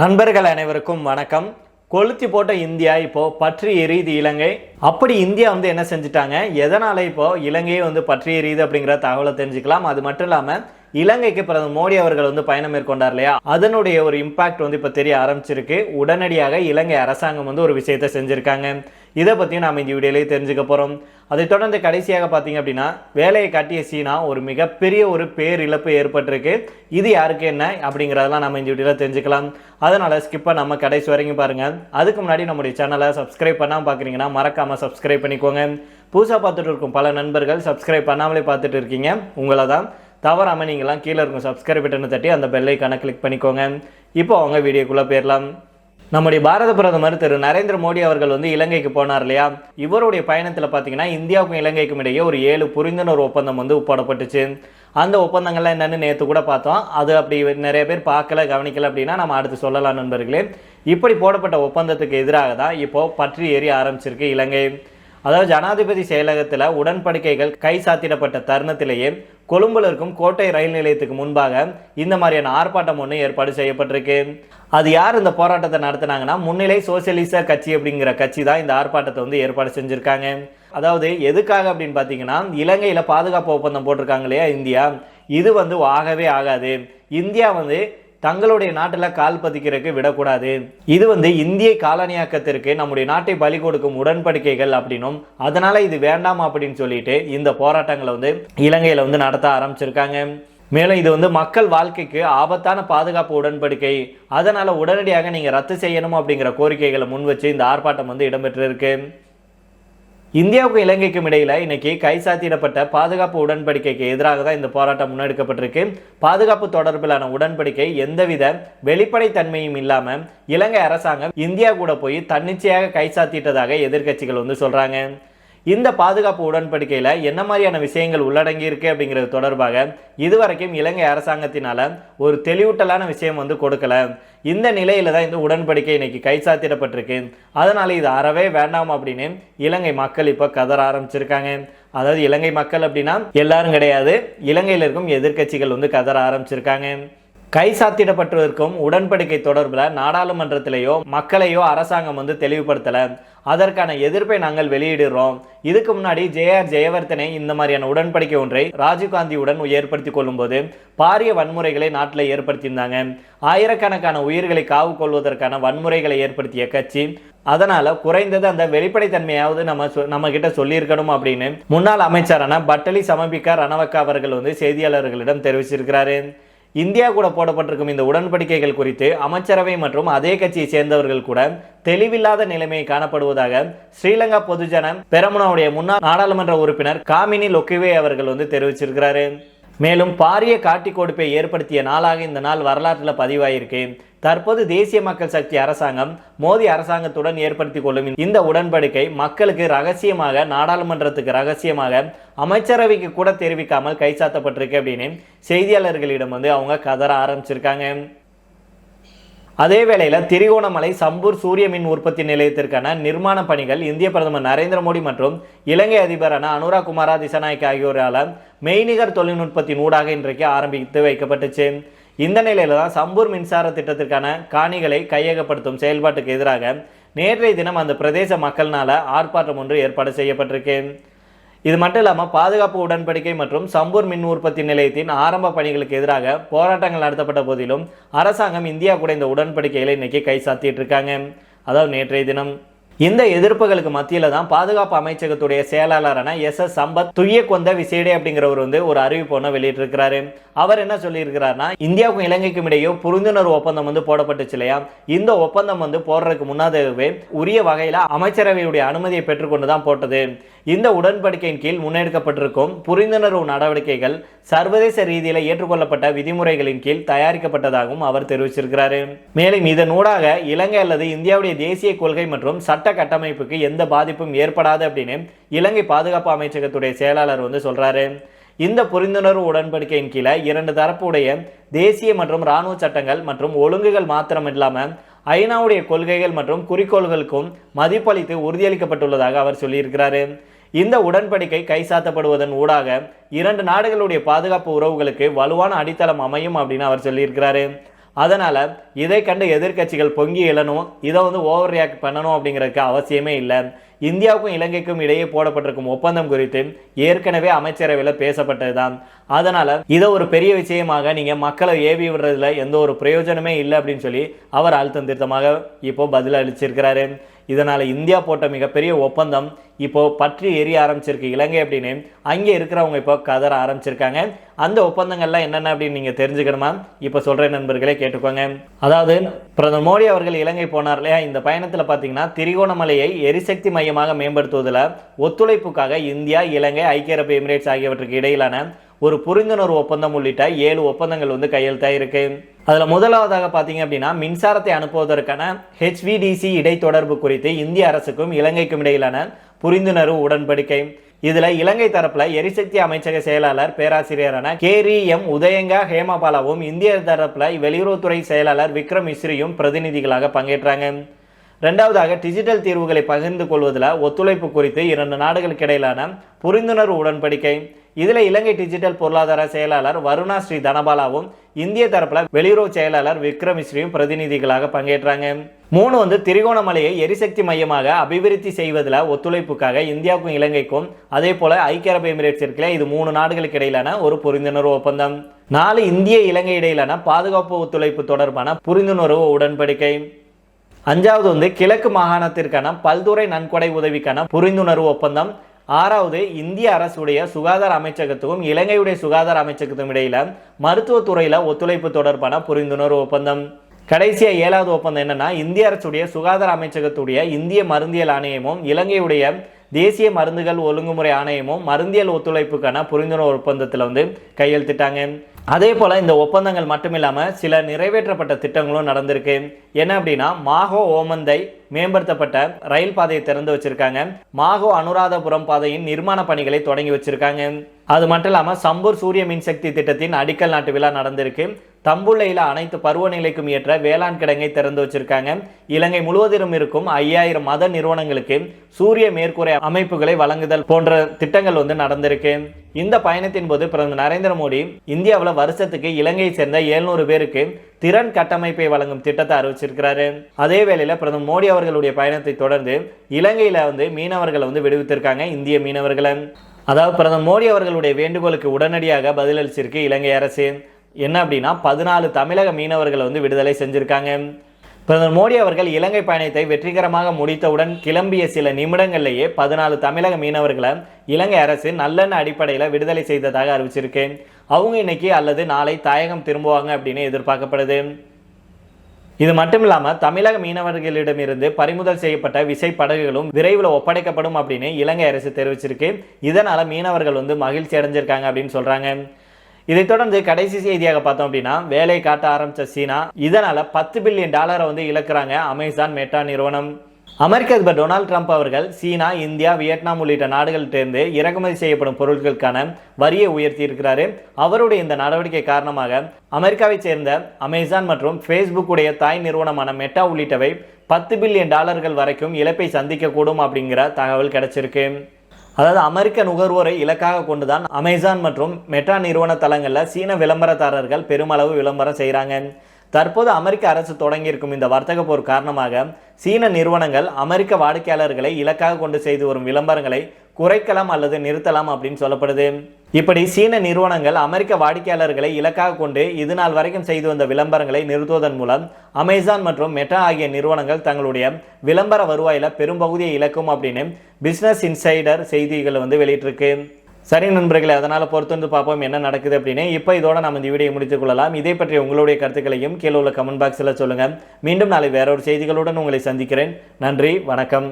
நண்பர்கள் அனைவருக்கும் வணக்கம். கொளுத்தி போட்ட இந்தியா இப்போ பற்றி எரியுது இலங்கை. அப்படி இந்தியா வந்து என்ன செஞ்சுட்டாங்க? எதனால இப்போ இலங்கையை வந்து பற்றி எரியுது அப்படிங்கிற தகவலை தெரிஞ்சுக்கலாம். அது மட்டும் இல்லாம இலங்கைக்கு பிரதமர் மோடி அவர்கள் வந்து பயணம் மேற்கொண்டார் இல்லையா? அதனுடைய ஒரு இம்பாக்ட் வந்து இப்போ தெரிய ஆரம்பிச்சிருக்கு. உடனடியாக இலங்கை அரசாங்கம் வந்து ஒரு விஷயத்தை செஞ்சிருக்காங்க. இதை பற்றியும் நாம் இந்த வீடியோலேயே தெரிஞ்சுக்க போகிறோம் அதை தொடர்ந்து கடைசியாக பார்த்தீங்க அப்படின்னா வேலையை காட்டிய சீனா ஒரு மிகப்பெரிய ஒரு பேரிழப்பு ஏற்பட்டிருக்கு. இது யாருக்கு என்ன அப்படிங்கிறதெல்லாம் நம்ம இந்த வீடியோவில் தெரிஞ்சுக்கலாம். அதனால் ஸ்கிப்பை நம்ம கடைசி வரைக்கும் பாருங்கள் அதுக்கு முன்னாடி நம்முடைய சேனலை சப்ஸ்கிரைப் பண்ணாமல் பார்க்குறீங்கன்னா மறக்காமல் சப்ஸ்கிரைப் பண்ணிக்கோங்க. புதுசாக பார்த்துட்டு இருக்கும் பல நண்பர்கள் சப்ஸ்கிரைப் பண்ணாமலே பார்த்துட்டு இருக்கீங்க. உங்களை தான் தவறாமல் நீங்களாம் கீழே இருக்கும் சப்ஸ்கிரைப் பட்டனை தட்டி அந்த பெல்லைக்கான கிளிக் பண்ணிக்கோங்க. இப்போ அவங்க வீடியோக்குள்ளே போயிடலாம். நம்முடைய பாரத பிரதமர் திரு நரேந்திர மோடி அவர்கள் வந்து இலங்கைக்கு போனார் இல்லையா? இவருடைய பயணத்தில் பார்த்தீங்கன்னா இந்தியாவுக்கும் இலங்கைக்கும் இடையே ஒரு ஏழு புரிந்துணர்வு ஒப்பந்தம் வந்து போடப்பட்டுச்சு. அந்த ஒப்பந்தங்கள்லாம் என்னென்னு நேற்று கூட பார்த்தோம். அது அப்படி நிறைய பேர் பார்க்கல கவனிக்கல அப்படின்னா நம்ம அடுத்து சொல்லலாம் நண்பர்களே. இப்படி போடப்பட்ட ஒப்பந்தத்துக்கு எதிராக தான் இப்போ பற்றி ஏறி ஆரம்பிச்சிருக்கு இலங்கை. அதாவது ஜனாதிபதி செயலகத்தில் உடன்படிக்கைகள் கை சாத்திடப்பட்ட தருணத்திலேயே கொழும்புல இருக்கும் கோட்டை ரயில் நிலையத்துக்கு முன்பாக இந்த மாதிரியான ஆர்ப்பாட்டம் ஒன்று ஏற்பாடு செய்யப்பட்டிருக்கு. அது யார் இந்த போராட்டத்தை நடத்தினாங்கன்னா முன்னிலை சோசியலிச கட்சி அப்படிங்கிற கட்சி தான் இந்த ஆர்ப்பாட்டத்தை வந்து ஏற்பாடு செஞ்சுருக்காங்க. அதாவது எதுக்காக அப்படின்னு பார்த்தீங்கன்னா இலங்கையில் பாதுகாப்பு ஒப்பந்தம் போட்டிருக்காங்க இல்லையா இந்தியா? இது வந்து ஆகவே ஆகாது. இந்தியா வந்து தங்களுடைய நாட்டில் கால் பதிக்கிறதுக்கு விடக்கூடாது. இது வந்து இந்திய காலனியாக்கத்திற்கு நம்முடைய நாட்டை பலி கொடுக்கும் உடன்படிக்கைகள் அப்படின்னும் அதனால இது வேண்டாம் அப்படின்னு சொல்லிட்டு இந்த போராட்டங்களை வந்து இலங்கையில் வந்து நடத்த ஆரம்பிச்சிருக்காங்க. மேலும் இது வந்து மக்கள் வாழ்க்கைக்கு ஆபத்தான பாதுகாப்பு உடன்படிக்கை அதனால உடனடியாக நீங்கள் ரத்து செய்யணும் அப்படிங்கிற கோரிக்கைகளை முன் வச்சு இந்த ஆர்ப்பாட்டம் வந்து இடம்பெற்றிருக்கு. இந்தியாவுக்கும் இலங்கைக்கும் இடையில் இன்னைக்கு கைசாத்திடப்பட்ட பாதுகாப்பு உடன்படிக்கைக்கு எதிராக தான் இந்த போராட்டம் முன்னெடுக்கப்பட்டிருக்கு. பாதுகாப்பு தொடர்பிலான உடன்படிக்கை எந்தவித வெளிப்படைத்தன்மையும் இல்லாமல் இலங்கை அரசாங்கம் இந்தியா கூட போய் தன்னிச்சையாக கைசாத்திட்டதாக எதிர்க்கட்சிகள் வந்து சொல்கிறாங்க இந்த பாதுகாப்பு உடன்படிக்கையில் என்ன மாதிரியான விஷயங்கள் உள்ளடங்கி இருக்கு அப்படிங்கிறது தொடர்பாக இதுவரைக்கும் இலங்கை அரசாங்கத்தினால ஒரு தெளிவூட்டலான விஷயம் வந்து கொடுக்கல. இந்த நிலையில தான் இந்த உடன்படிக்கை இன்னைக்கு கைச்சாத்திடப்பட்டிருக்கு. அதனால இது அறவே வேண்டாம் அப்படின்னு இலங்கை மக்கள் இப்போ கதற ஆரம்பிச்சிருக்காங்க. அதாவது இலங்கை மக்கள் அப்படின்னா எல்லாரும் கிடையாது இலங்கையில் இருக்கும் எதிர்க்கட்சிகள் வந்து கதற ஆரம்பிச்சிருக்காங்க. கைசாத்திடப்பட்டிருக்கும் உடன்படிக்கை தொடர்பில் நாடாளுமன்றத்திலேயோ மக்களையோ அரசாங்கம் வந்து தெளிவுபடுத்தலை. அதற்கான எதிர்ப்பை நாங்கள் வெளியிடுறோம். இதுக்கு முன்னாடி ஜேஆர் ஜெயவர்தனை இந்த மாதிரியான உடன்படிக்கை ஒன்றை ராஜீவ்காந்தியுடன் ஏற்படுத்தி கொள்ளும்போது பாரிய வன்முறைகளை நாட்டில் ஏற்படுத்தியிருந்தாங்க. ஆயிரக்கணக்கான உயிர்களை காவு கொள்வதற்கான வன்முறைகளை ஏற்படுத்திய கட்சி அதனால் குறைந்தது அந்த வெளிப்படைத்தன்மையாவது நம்ம சொ- நம்ம கிட்ட சொல்லியிருக்கணும் அப்படின்னு முன்னாள் அமைச்சரான பட்டலி சமபிக்கா ரணவக்கா அவர்கள் வந்து செய்தியாளர்களிடம் தெரிவிச்சிருக்கிறாரு. இந்தியா கூட போடப்பட்டிருக்கும் இந்த உடன்படிக்கைகள் குறித்து அமைச்சரவை மற்றும் அதே கட்சியை சேர்ந்தவர்கள் கூட தெளிவில்லாத நிலைமை காணப்படுவதாக ஸ்ரீலங்கா பொதுஜன பெரமுனாவுடைய முன்னாள் நாடாளுமன்ற உறுப்பினர் காமினி லொக்கிவே அவர்கள் வந்து தெரிவிச்சிருக்கிறாரு. மேலும் பாரிய காட்டி கொடுப்பை ஏற்படுத்திய நாளாக இந்த நாள் வரலாற்றில் பதிவாயிருக்கு. தற்போது தேசிய மக்கள் சக்தி அரசாங்கம் மோடி அரசாங்கத்துடன் ஏற்படுத்தி கொள்ளும் இந்த உடன்படிக்கை மக்களுக்கு ரகசியமாக நாடாளுமன்றத்துக்கு ரகசியமாக அமைச்சரவைக்கு கூட தெரிவிக்காமல் கைச்சாத்தப்பட்டிருக்கு அப்படின்னு செய்தியாளர்களிடம் வந்து அவங்க கதற ஆரம்பிச்சிருக்காங்க. அதே வேளையில் திரிகோணமலை சம்பூர் சூரிய மின் உற்பத்தி நிலையத்திற்கான நிர்மாண பணிகள் இந்திய பிரதமர் நரேந்திர மோடி மற்றும் இலங்கை அதிபரான அனுரா குமாரா திசநாயக்க ஆகியோரால் மெய்நிகர் தொழில்நுட்பத்தின் ஊடாக இன்றைக்கு ஆரம்பித்து வைக்கப்பட்டுச்சு. இந்த நிலையில தான் சம்பூர் மின்சார திட்டத்திற்கான காணிகளை கையகப்படுத்தும் செயல்பாட்டுக்கு எதிராக நேற்றைய தினம் அந்த பிரதேச மக்கள்னால ஆர்ப்பாட்டம் ஒன்று ஏற்பாடு செய்யப்பட்டிருக்கு. இது மட்டும் இல்லாமல் பாதுகாப்பு உடன்படிக்கை மற்றும் சம்பூர் மின் உற்பத்தி நிலையத்தின் ஆரம்ப பணிகளுக்கு எதிராக போராட்டங்கள் நடத்தப்பட்ட போதிலும் அரசாங்கம் இந்தியா கூட இந்த உடன்படிக்கைகளை இன்னைக்கு கை சாத்திட்டு இருக்காங்க. அதாவது நேற்றைய தினம். இந்த எதிர்ப்புகளுக்கு மத்தியில் தான் பாதுகாப்பு அமைச்சகத்துடைய செயலாளரான எஸ் எஸ் சம்பத் துய்ய கொந்த விசேடே அப்படிங்கிறவர் வந்து ஒரு அறிவிப்பு ஒன்று வெளியிட்டிருக்கிறாரு. அவர் என்ன சொல்லியிருக்கிறாருன்னா இந்தியாவுக்கும் இலங்கைக்கும் இடையே புரிந்துணர்வு ஒப்பந்தம் வந்து போடப்பட்டுச்சு இல்லையா? இந்த ஒப்பந்தம் வந்து போடுறதுக்கு முன்னாதாகவே உரிய வகையில் அமைச்சரவையுடைய அனுமதியை பெற்றுக்கொண்டு தான் போட்டது. இந்த உடன்படிக்கையின் கீழ் முன்னெடுக்கப்பட்டிருக்கும் புரிந்துணர்வு நடவடிக்கைகள் சர்வதேச ரீதியில் ஏற்றுக்கொள்ளப்பட்ட விதிமுறைகளின் கீழ் தயாரிக்கப்பட்டதாகவும் அவர் தெரிவிச்சிருக்கிறார். மேலும் இதனூடாக இலங்கை அல்லது இந்தியாவுடைய தேசிய கொள்கை மற்றும் சட்ட கட்டமைப்புக்கு எந்த பாதிப்பும் ஏற்படாது அப்படின்னு இலங்கை பாதுகாப்பு அமைச்சகத்துடைய செயலாளர் வந்து சொல்றாரு. இந்த புரிந்துணர்வு உடன்படிக்கையின் கீழே இரண்டு தரப்புடைய தேசிய மற்றும் இராணுவ சட்டங்கள் மற்றும் ஒழுங்குகள் மாத்திரம் இல்லாமல் ஐநாவுடைய கொள்கைகள் மற்றும் குறிக்கோள்களுக்கும் மதிப்பளித்து உறுதியளிக்கப்பட்டுள்ளதாக அவர் சொல்லியிருக்கிறாரு. இந்த உடன்படிக்கை கைசாத்தப்படுவதன் ஊடாக இரண்டு நாடுகளுடைய பாதுகாப்பு உறவுகளுக்கு வலுவான அடித்தளம் அமையும் அப்படின்னு அவர் சொல்லியிருக்கிறாரு. அதனால் இதை கண்டு எதிர்க்கட்சிகள் பொங்கி எழணும் இதை வந்து ஓவர் ரியாக்ட் பண்ணணும் அப்படிங்கிறதுக்கு அவசியமே இல்லை. இந்தியாவுக்கும் இலங்கைக்கும் இடையே போடப்பட்டிருக்கும் ஒப்பந்தம் குறித்து ஏற்கனவே அமைச்சரவையில் பேசப்பட்டது தான் அதனால் இதை ஒரு பெரிய விஷயமாக நீங்கள் மக்களை ஏவி விடுறதுல எந்த ஒரு பிரயோஜனமே இல்லை அப்படின்னு சொல்லி அவர் அழுத்தம் திருத்தமாக இப்போ பதில் அளிச்சிருக்கிறாரு இதனால் இந்தியா போட்ட மிகப்பெரிய ஒப்பந்தம் இப்போது பற்றி எரிய ஆரம்பிச்சிருக்கு. இலங்கை அப்படின்னு அங்கே இருக்கிறவங்க இப்போ கதற ஆரம்பிச்சிருக்காங்க. அந்த ஒப்பந்தங்கள்லாம் என்னென்ன அப்படின்னு நீங்கள் தெரிஞ்சுக்கணுமா? இப்போ சொல்கிற நண்பர்களே கேட்டுக்கோங்க. அதாவது பிரதமர் மோடி அவர்கள் இலங்கை போனார் இல்லையா? இந்த பயணத்தில் பார்த்தீங்கன்னா திரிகோணமலையை எரிசக்தி மையமாக மேம்படுத்துவதில் ஒத்துழைப்புக்காக இந்தியா இலங்கை ஐக்கிய அரபு எமிரேட்ஸ் ஆகியவற்றுக்கு இடையிலான ஒரு புரிந்துணர்வு ஒப்பந்தம் உள்ளிட்ட ஏழு ஒப்பந்தங்கள் வந்து கையெழுத்தாயிருக்கு அதில் முதலாவதாக பார்த்தீங்க அப்படின்னா மின்சாரத்தை அனுப்புவதற்கான ஹெச்விடிசி இடைத்தொடர்பு குறித்து இந்திய அரசுக்கும் இலங்கைக்கும் இடையிலான புரிந்துணர்வு உடன்படிக்கை. இதில் இலங்கை தரப்பில் எரிசக்தி அமைச்சக செயலாளர் பேராசிரியரான கேரி எம் உதயங்கா ஹேமபாலாவும் இந்திய தரப்பில் வெளியுறவுத்துறை செயலாளர் விக்ரம் மிஸ்ரியும் பிரதிநிதிகளாக பங்கேற்றாங்க. ரெண்டாவதாக டிஜிட்டல் தீர்வுகளை பகிர்ந்து கொள்வதில் ஒத்துழைப்பு குறித்து இரண்டு நாடுகளுக்கு இடையிலான புரிந்துணர்வு உடன்படிக்கை. இதில் இலங்கை டிஜிட்டல் பொருளாதார செயலாளர் வருணா ஸ்ரீ தனபாலாவும் இந்திய தரப்பில் வெளியுறவு செயலாளர் விக்ரமிஸ்ரீயும் பிரதிநிதிகளாக பங்கேற்றாங்க. மூணு வந்து திரிகோணமலையை எரிசக்தி மையமாக அபிவிருத்தி செய்வதில் ஒத்துழைப்புக்காக இந்தியாவுக்கும் இலங்கைக்கும் அதே போல ஐக்கிய அரபு எமிரேட்ஸ் இது மூணு நாடுகளுக்கு இடையிலான ஒரு புரிந்துணர்வு ஒப்பந்தம். நாலு இந்திய இலங்கை இடையிலான பாதுகாப்பு ஒத்துழைப்பு தொடர்பான புரிந்துணர்வு உடன்படிக்கை. அஞ்சாவது வந்து கிழக்கு மாகாணத்திற்கான பல்துறை நன்கொடை உதவிக்கான புரிந்துணர்வு ஒப்பந்தம். ஆறாவது இந்திய அரசுடைய சுகாதார அமைச்சகத்துக்கும் இலங்கையுடைய சுகாதார அமைச்சகத்துக்கும் இடையில மருத்துவத்துறையில ஒத்துழைப்பு தொடர்பான புரிந்துணர்வு ஒப்பந்தம். கடைசியா ஏழாவது ஒப்பந்தம் என்னன்னா இந்திய அரசுடைய சுகாதார அமைச்சகத்துடைய இந்திய மருந்தியல் ஆணையமும் இலங்கையுடைய தேசிய மருந்துகள் ஒழுங்குமுறை ஆணையமும் மருந்தியல் ஒத்துழைப்புக்கான புரிந்துணர்வு ஒப்பந்தத்தில் வந்து கையெழுத்திட்டாங்க. அதே போல் இந்த ஒப்பந்தங்கள் மட்டும் இல்லாமல் சில நிறைவேற்றப்பட்ட திட்டங்களும் நடந்திருக்கு. என்ன அப்படின்னா மாகோ ஓமந்தை மேம்படுத்தப்பட்ட ரயில் பாதையை திறந்து வச்சிருக்காங்க. மாகோ அனுராதபுரம் பாதையின் நிர்மாண பணிகளை தொடங்கி வச்சிருக்காங்க. அது மட்டும் இல்லாமல் சம்பூர் சூரிய மின்சக்தி திட்டத்தின் அடிக்கல் நாட்டு விழா நடந்திருக்கு. தம்புள்ளையில் அனைத்து பருவநிலைக்கும் ஏற்ற வேளாண் கிடங்கை திறந்து வச்சிருக்காங்க. இலங்கை முழுவதிலும் இருக்கும் ஐயாயிரம் மத நிறுவனங்களுக்கு சூரிய மேற்கூரை அமைப்புகளை வழங்குதல் போன்ற திட்டங்கள் வந்து நடந்திருக்கு. இந்த பயணத்தின் போது பிரதமர் நரேந்திர மோடி இந்தியாவில் வருஷத்துக்கு இலங்கையை சேர்ந்த எழுநூறு பேருக்கு திறன் கட்டமைப்பை வழங்கும் திட்டத்தை அறிவிச்சிருக்கிறாரு. அதே வேளையில் பிரதமர் மோடி அவர்களுடைய பயணத்தை தொடர்ந்து இலங்கையில் வந்து மீனவர்களை வந்து விடுவித்திருக்காங்க இந்திய மீனவர்களை. அதாவது பிரதமர் மோடி அவர்களுடைய வேண்டுகோளுக்கு உடனடியாக பதிலளிச்சிருக்கு இலங்கை அரசு. என்ன அப்படின்னா பதினாலு தமிழக மீனவர்களை வந்து விடுதலை செஞ்சுருக்காங்க. பிரதமர் மோடி அவர்கள் இலங்கை பயணத்தை வெற்றிகரமாக முடித்தவுடன் கிளம்பிய சில நிமிடங்கள்லேயே பதினாலு தமிழக மீனவர்களை இலங்கை அரசு நல்லெண்ண அடிப்படையில் விடுதலை செய்ததாக அறிவிச்சிருக்கு. அவங்க இன்னைக்கு அல்லது நாளை தாயகம் திரும்புவாங்க அப்படின்னு எதிர்பார்க்கப்படுது. இது மட்டும் இல்லாமல் தமிழக மீனவர்களிடமிருந்து பறிமுதல் செய்யப்பட்ட விசை படகுகளும் விரைவில் ஒப்படைக்கப்படும் அப்படின்னு இலங்கை அரசு தெரிவிச்சிருக்கு. இதனால் மீனவர்கள் வந்து மகிழ்ச்சி அடைஞ்சிருக்காங்க அப்படின்னு சொல்கிறாங்க இதைத் தொடர்ந்து கடைசி செய்தியாக பார்த்தோம் அப்படின்னா வேலை காட்ட ஆரம்பிச்ச சீனா இதனால பத்து பில்லியன் டாலரை வந்து இழக்கிறாங்க அமேசான் மெட்டா நிறுவனம். அமெரிக்க அதிபர் டொனால்ட் ட்ரம்ப் அவர்கள் சீனா இந்தியா வியட்நாம் உள்ளிட்ட நாடுகளிலிருந்து இறக்குமதி செய்யப்படும் பொருட்களுக்கான வரியை உயர்த்தி இருக்கிறாரு. அவருடைய இந்த நடவடிக்கை காரணமாக அமெரிக்காவைச் சேர்ந்த அமேசான் மற்றும் ஃபேஸ்புக் உடைய தாய் நிறுவனமான மெட்டா உள்ளிட்டவை பத்து பில்லியன் டாலர்கள் வரைக்கும் இழப்பை சந்திக்கக்கூடும் அப்படிங்கிற தகவல் கிடைச்சிருக்கு. அதாவது அமெரிக்க நுகர்வோரை இலக்காக கொண்டுதான் அமேசான் மற்றும் மெட்டா நிறுவன தளங்களில் சீன விளம்பரதாரர்கள் பெருமளவு விளம்பரம் செய்கிறாங்க தற்போது அமெரிக்க அரசு தொடங்கியிருக்கும் இந்த வர்த்தக போர் காரணமாக சீன நிறுவனங்கள் அமெரிக்க வாடிக்கையாளர்களை இலக்காக கொண்டு செய்து வரும் விளம்பரங்களை குறைக்கலாம் அல்லது நிறுத்தலாம் அப்படின்னு சொல்லப்படுது. இப்படி சீன நிறுவனங்கள் அமெரிக்க வாடிக்கையாளர்களை இலக்காக கொண்டு இது நாள் வரைக்கும் செய்து வந்த விளம்பரங்களை நிறுத்துவதன் மூலம் அமேசான் மற்றும் மெட்டா ஆகிய நிறுவனங்கள் தங்களுடைய விளம்பர வருவாயில பெரும்பகுதியை இழக்கும் அப்படின்னு பிஸ்னஸ் இன்சைடர் செய்திகள் வந்து வெளியிட்டிருக்கு. சரி நண்பர்களே அதனால் பொறுத்து வந்து பார்ப்போம் என்ன நடக்குது அப்படின்னு. இப்போ இதோட நம்ம இந்த வீடியோ முடித்துக் கொள்ளலாம். இதை பற்றி உங்களுடைய கருத்துக்களையும் கீழே உள்ள கமெண்ட் பாக்ஸில் சொல்லுங்கள் மீண்டும் நாளை வேறொரு செய்திகளுடன் உங்களை சந்திக்கிறேன். நன்றி வணக்கம்.